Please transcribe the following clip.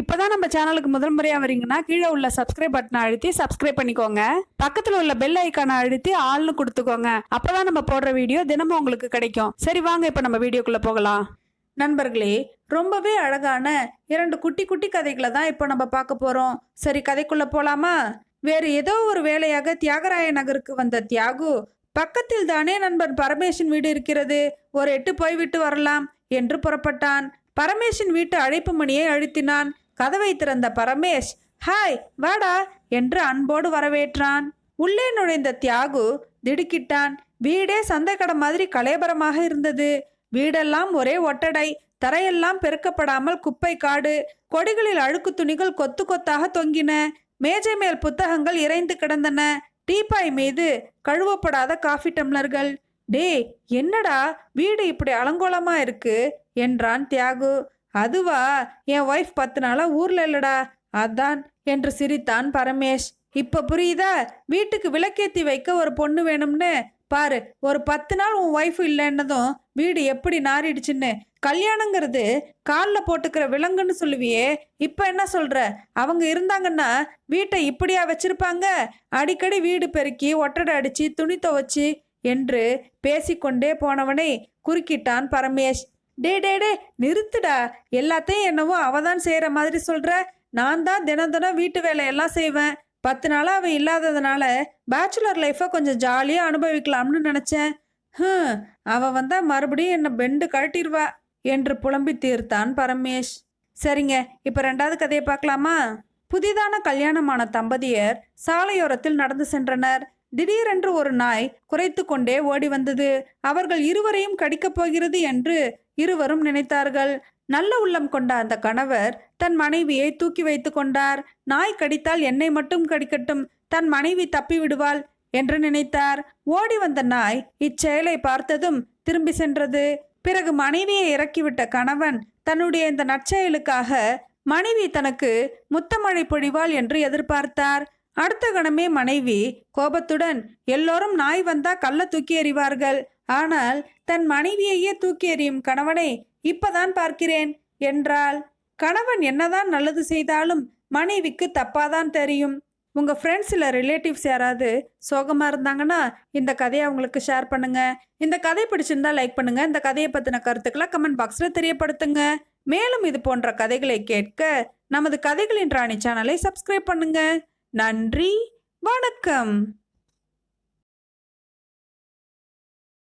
இப்போதான் நம்ம சேனலுக்கு முதல் முறையாக வரீங்கன்னா கீழே உள்ள சப்ஸ்கிரைப் பட்டனை அழுத்தி சப்ஸ்கிரைப் பண்ணிக்கோங்க. பக்கத்தில் உள்ள பெல் ஐக்கானை அழுத்தி ஆள்னு கொடுத்துக்கோங்க. அப்போதான் நம்ம போடுற வீடியோ தினமும் உங்களுக்கு கிடைக்கும். சரி வாங்க இப்போ நம்ம வீடியோக்குள்ளே போகலாம். நண்பர்களே ரொம்பவே அழகான இரண்டு குட்டி குட்டி கதைகளை தான் இப்போ நம்ம பார்க்க போகிறோம் சரி கதைக்குள்ளே போகலாமா வேறு ஏதோ ஒரு வேலையாக தியாகராய நகருக்கு வந்த தியாகு பக்கத்தில் தானே நண்பன் பரமேஷின் வீடு இருக்கிறது. ஒரு எட்டு போய்விட்டு வரலாம் என்று புறப்பட்டான். பரமேஷின் வீட்டு அழைப்பு மணியை அழுத்தினான். கதவை திறந்த பரமேஷ் ஹாய் வாடா என்று அன்போடு வரவேற்றான். உள்ளே நுழைந்த தியாகு திடுக்கிட்டான். வீடே சந்தைக்கடை மாதிரி கலேபரமாக இருந்தது. வீடெல்லாம் ஒரே ஒட்டடை தரையெல்லாம் பெருக்கப்படாமல் குப்பை காடு கொடிகளில் அழுக்கு துணிகள் கொத்து கொத்தாக தொங்கின மேஜை மேல் புத்தகங்கள் இறைந்து கிடந்தன டீப்பாய் மீது கழுவப்படாத காஃபி டம்ளர்கள். டே என்னடா வீடு இப்படி அலங்கோலமா இருக்கு? என்றான் தியாகு. அதுவா? என் ஒய்ஃப் பத்து நாளாக ஊரில் இல்லடா. அதான் என்று சிரித்தான் பரமேஷ். இப்போ புரியுதா? வீட்டுக்கு விளக்கேத்தி வைக்க ஒரு பொண்ணு வேணும்னு. பாரு ஒரு பத்து நாள் உன் ஒய்ஃப் இல்லைன்னதும் வீடு எப்படி நாறிடுச்சுன்னு. கல்யாணங்கிறது காலில் போட்டுக்கிற விலங்குன்னு சொல்லுவியே. இப்போ என்ன சொல்கிற அவங்க இருந்தாங்கன்னா வீட்டை இப்படியா வச்சிருப்பாங்க? அடிக்கடி வீடு பெருக்கி ஒட்டடை அடித்து துணி துவச்சி என்று பேசிக்கொண்டே போனவனை குறுக்கிட்டான் பரமேஷ். டே டே டே நிறுத்துடா. எல்லாத்தையும் என்னவோ அவ தான் செய்கிற மாதிரி சொல்கிற நான் தான் தினம் தினம் வீட்டு வேலையெல்லாம் செய்வேன். பத்து நாளாக அவள் இல்லாததுனால பேச்சுலர் லைஃப்பை கொஞ்சம் ஜாலியாக அனுபவிக்கலாம்னு நினச்சேன். ஹம் அவள் வந்தா மறுபடியும் என்னை பெண்டு கழட்டிடுவா என்று புலம்பி தீர்த்தான் பரமேஷ். சரிங்க இப்போ ரெண்டாவது கதையை பார்க்கலாமா? புதிதான கல்யாணமான தம்பதியர் சாலையோரத்தில் நடந்து சென்றனர். திடீரென்று ஒரு நாய் குறைத்து கொண்டே ஓடி வந்தது. அவர்கள் இருவரையும் கடிக்கப் போகிறது என்று இருவரும் நினைத்தார்கள். நல்ல உள்ளம் கொண்ட அந்த கணவர் தன் மனைவியை தூக்கி வைத்து கொண்டார். நாய் கடித்தால் என்னை மட்டும் கடிக்கட்டும் தன் மனைவி தப்பி விடுவாள் என்று நினைத்தார். ஓடி வந்த நாய் இச்செயலை பார்த்ததும் திரும்பி சென்றது. பிறகு மனைவியை இறக்கிவிட்ட கணவன் தன்னுடைய இந்த நற்செயலுக்காக மனைவி தனக்கு முத்தமழை பொழிவாள் என்று எதிர்பார்த்தார். அடுத்த கணமே மனைவி கோபத்துடன் எல்லோரும் நாய் வந்தா கல்ல தூக்கி எறிவார்கள். ஆனால் தன் மனைவியையே தூக்கி எறியும் கணவனை இப்பதான் பார்க்கிறேன் என்றாள். கணவன் என்னதான் நல்லது செய்தாலும் மனைவிக்கு தப்பாதான் தெரியும். உங்க ஃப்ரெண்ட்ஸில் ரிலேட்டிவ்ஸ் யாராவது சோகமாக இருந்தாங்கன்னா இந்த கதையை அவங்களுக்கு ஷேர் பண்ணுங்க. இந்த கதை பிடிச்சிருந்தா லைக் பண்ணுங்க. இந்த கதையை பற்றின கருத்துக்களை கமெண்ட் பாக்ஸில் தெரியப்படுத்துங்க. மேலும் இது போன்ற கதைகளை கேட்க நமது கதைகளின் ராணி சேனலை சப்ஸ்கிரைப் பண்ணுங்கள் நன்றி வணக்கம்.